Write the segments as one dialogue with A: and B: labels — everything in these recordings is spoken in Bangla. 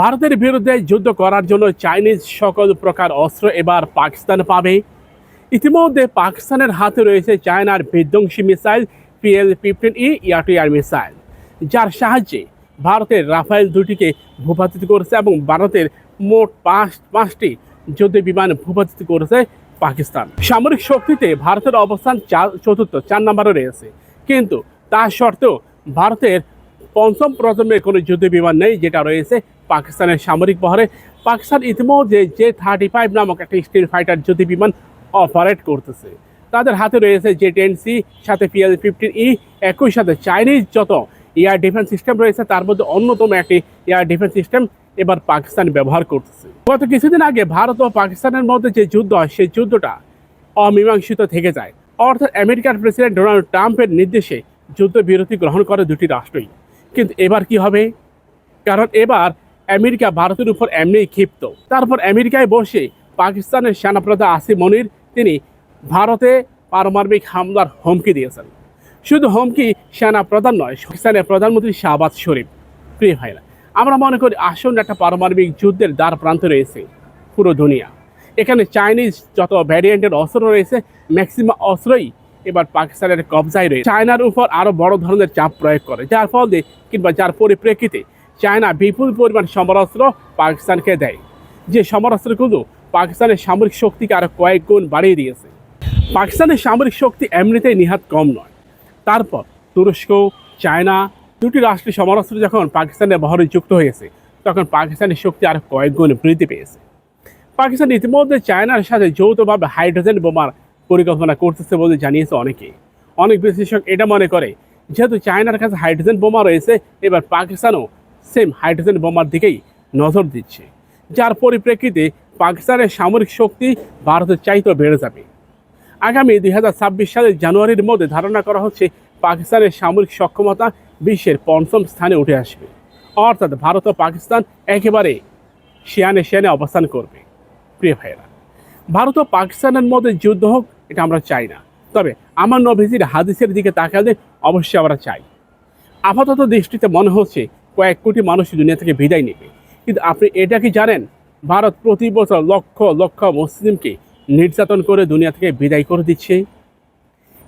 A: ভারতের বিরুদ্ধে যুদ্ধ করার জন্য চাইনিজ সকল প্রকার অস্ত্র এবার পাকিস্তান পাবে। ইতিমধ্যে পাকিস্তানের হাতে রয়েছে চায়নার বিধ্বংসী missile PL fifteen E air to air missile, যার সাহায্যে ভারতের রাফায়েল দুটিকে ভূপাতিত করেছে এবং ভারতের মোট পাঁচ, পাঁচটি যুদ্ধ বিমান ভূপাতিত করেছে পাকিস্তান। সামরিক শক্তিতে ভারতের অবস্থান চার, চতুর্থ, চার নম্বরে রয়েছে। কিন্তু তা সত্ত্বেও ভারতের পঞ্চম প্রজন্মের কোনো যুদ্ধ বিমান নেই, যেটা রয়েছে পাকিস্তানের সামরিক বহরে। পাকিস্তান ইতিমধ্যে যে থার্টি ফাইভ নামক একটা স্টিল ফাইটার যুদ্ধ বিমান অপারেট করতেছে। তাদের হাতে রয়েছে যে টেন সি সাথে পিএল ফিফটিন ই একই সাথে চাইনিজ যত এয়ার ডিফেন্স সিস্টেম রয়েছে, তার মধ্যে অন্যতম একটি এয়ার ডিফেন্স সিস্টেম এবার পাকিস্তান ব্যবহার করতেছে। গত কিছুদিন আগে ভারত ও পাকিস্তানের মধ্যে যে যুদ্ধ হয়, সেই যুদ্ধটা অমীমাংসিত থেকে যায়। অর্থাৎ আমেরিকার প্রেসিডেন্ট ডোনাল্ড ট্রাম্পের নির্দেশে যুদ্ধবিরতি গ্রহণ করে দুটি রাষ্ট্রই। কিন্তু এবার কি হবে? কারণ এবার আমেরিকা ভারতের উপর এমনিই ক্ষিপ্ত। তারপর আমেরিকায় বসে পাকিস্তানের সেনাপ্রধান আসিম মনির, তিনি ভারতে পারমাণবিক হামলার হুমকি দিয়েছেন। শুধু হুমকি সেনা প্রধান নয়, পাকিস্তানের প্রধানমন্ত্রী শাহবাজ শরীফ। প্রিয় ভাইরা, আমরা মনে করি আসন্ন একটা পারমাণবিক যুদ্ধের দ্বার প্রান্ত রয়েছে পুরো দুনিয়া। এখানে চাইনিজ যত ভ্যারিয়েন্টের অস্ত্র রয়েছে ম্যাক্সিমাম অস্ত্রই এবার পাকিস্তানের কবজায় রয়েছে। চায়নার উপর আরও বড় ধরনের চাপ প্রয়োগ করে। যার ফলে কিংবা যার পরিপ্রেক্ষিতে চায়না বিপুল পরিমাণ সমরাস্ত্র পাকিস্তানকে দেয়। যে সমরাস্ত্রগুলো পাকিস্তানের সামরিক শক্তিকে আরও কয়েক গুণ বাড়িয়ে দিয়েছে। পাকিস্তানের সামরিক শক্তি এমনিতেই নিহাত কম নয়। তারপর তুরস্ক, চায়না দুটি রাষ্ট্রের সমরাস্ত্র যখন পাকিস্তানের বহরে যুক্ত হয়েছে, তখন পাকিস্তানের শক্তি আরও কয়েক গুণ বৃদ্ধি পেয়েছে। পাকিস্তান ইতিমধ্যে চায়নার সাথে যৌথভাবে হাইড্রোজেন বোমার পরিকল্পনা করতেছে বলে জানিয়েছে অনেকে অনেক বিশ্লেষক এটা মনে করে, যেহেতু চায়নার কাছে হাইড্রোজেন বোমা রয়েছে, এবার পাকিস্তানও সেম হাইড্রোজেন বোমার দিকেই নজর দিচ্ছে। যার পরিপ্রেক্ষিতে পাকিস্তানের সামরিক শক্তি ভারতের চাইতেও বেড়ে যাবে। আগামী দুই হাজার ছাব্বিশ সালের জানুয়ারির মধ্যে ধারণা করা হচ্ছে, পাকিস্তানের সামরিক সক্ষমতা বিশ্বের পঞ্চম স্থানে উঠে আসবে। অর্থাৎ ভারত ও পাকিস্তান একেবারে শিয়ানে শিয়ানে অবস্থান করবে। প্রিয় ভাইয়েরা ভারত ও পাকিস্তানের মধ্যে যুদ্ধ হোক, এটা আমরা চাই না। তবে আমার নভিজির হাদিসের দিকে তাকালে অবশ্যই আমরা চাই। আপাতত দৃষ্টিতে মনে হচ্ছে কয়েক কোটি মানুষ দুনিয়া থেকে বিদায় নেবে। কিন্তু আপনি এটা কি জানেন? ভারত প্রতি বছর লক্ষ লক্ষ মুসলিমকে নির্যাতন করে দুনিয়া থেকে বিদায় করে দিচ্ছে।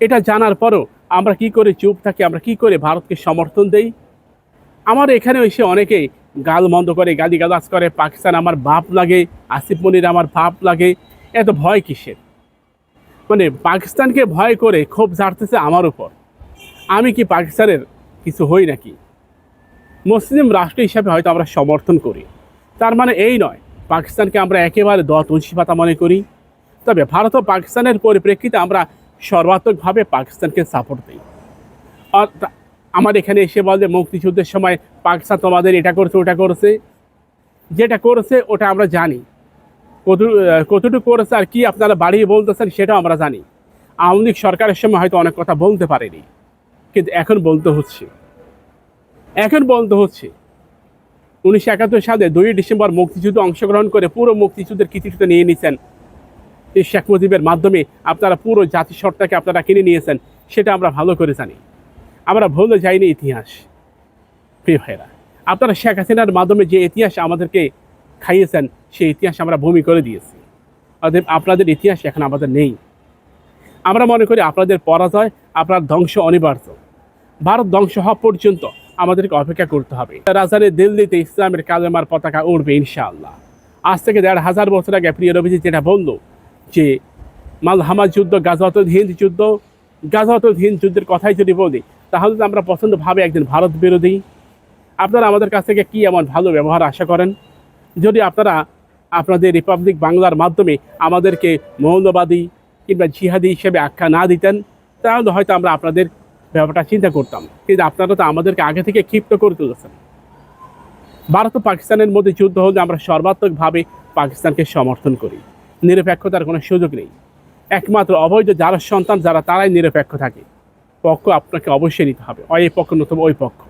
A: এটা জানার পরও আমরা কি করে চুপ থাকি, আমরা কি করে ভারতকে সমর্থন দেই? আমার এখানে এসে অনেকে গাল মন্দ করে গালি গালাজ করে, পাকিস্তান আমার বাপ লাগে, আসিফ মনির আমার বাপ লাগে। এত ভয় কিসের? মানে পাকিস্তানকে ভয় করে ক্ষোভ ঝাড়তেছে আমার উপর। আমি কি পাকিস্তানের কিছু হই নাকি? মুসলিম রাষ্ট্র হিসাবে হয়তো আমরা সমর্থন করি। তার মানে এই নয়, পাকিস্তানকে আমরা একেবারে দ তুলসী পাতা মনে করি। তবে ভারত ও পাকিস্তানের পরিপ্রেক্ষিতে আমরা সর্বাত্মকভাবে পাকিস্তানকে সাপোর্ট দিই। আর আমার এখানে এসে বলে মুক্তিযুদ্ধের সময় পাকিস্তান তোমাদের এটা করছে, ওটা করেছে। যেটা করেছে, ওটা আমরা জানি। কত কতটুকু করেছে আর কি আপনারা বাড়িয়ে বলতেছেন সেটাও আমরা জানি। আওয়ামী লীগ সরকারের সময় হয়তো অনেক কথা বলতে পারেনি, কিন্তু এখন বলতে হচ্ছে। এখন বলতে হচ্ছে, উনিশশো একাত্তর সালে দুই ডিসেম্বর মুক্তিযুদ্ধে অংশগ্রহণ করে পুরো মুক্তিযুদ্ধের কৃতিত্ব নিয়ে নিয়েছেন এই শেখ মুজিবের মাধ্যমে। আপনারা পুরো জাতিসত্তাকে আপনারা কিনে নিয়েছেন, সেটা আমরা ভালো করে জানি। আমরা ভুলে যাইনি ইতিহাস, প্রিয় ভাইরা আপনারা শেখ হাসিনার মাধ্যমে যে ইতিহাস আমাদেরকে খাইয়েছেন, সেই ইতিহাস আমরা ভূমি করে দিয়েছি। অতএব আপনাদের ইতিহাস এখন আমাদের নেই। আমরা মনে করি আপনাদের পরাজয়, আপনার ধ্বংস অনিবার্য। ভারত ধ্বংস হওয়া পর্যন্ত আমাদেরকে অপেক্ষা করতে হবে। রাজধানী দিল্লিতে ইসলামের কালেমার পতাকা উঠবে ইনশাআল্লাহ। আজ থেকে দেড় হাজার বছর আগে প্রিয় রবিজি যেটা বলল যে মালহামা যুদ্ধ গাজওয়াতুল হিন্দ যুদ্ধ গাজওয়াতুল হিন্দ যুদ্ধের কথাই যদি বলি, তাহলে তো আমরা পছন্দ ভাবে একজন ভারত বিরোধী। আপনারা আমাদের কাছ থেকে কী এমন ভালো ব্যবহার আশা করেন? যদি আপনারা আপনাদের রিপাবলিক বাংলার মাধ্যমে আমাদেরকে মৌলবাদী কিংবা জিহাদি হিসেবে আখ্যা না দিতেন, তাহলে হয়তো আমরা আপনাদের ব্যাপারটা চিন্তা করতাম। কিন্তু আপনারা তো আমাদেরকে আগে থেকে ক্ষিপ্ত করে তুলেছেন। ভারত ও পাকিস্তানের মধ্যে যুদ্ধ হলে আমরা সর্বাত্মকভাবে পাকিস্তানকে সমর্থন করি। নিরপেক্ষতার কোনো সুযোগ নেই। একমাত্র অবৈধ যারা সন্তান যারা, তারাই নিরপেক্ষ থাকে। পক্ষ আপনাকে অবশ্যই নিতে হবে। এই পক্ষ নতুবা ওই পক্ষ।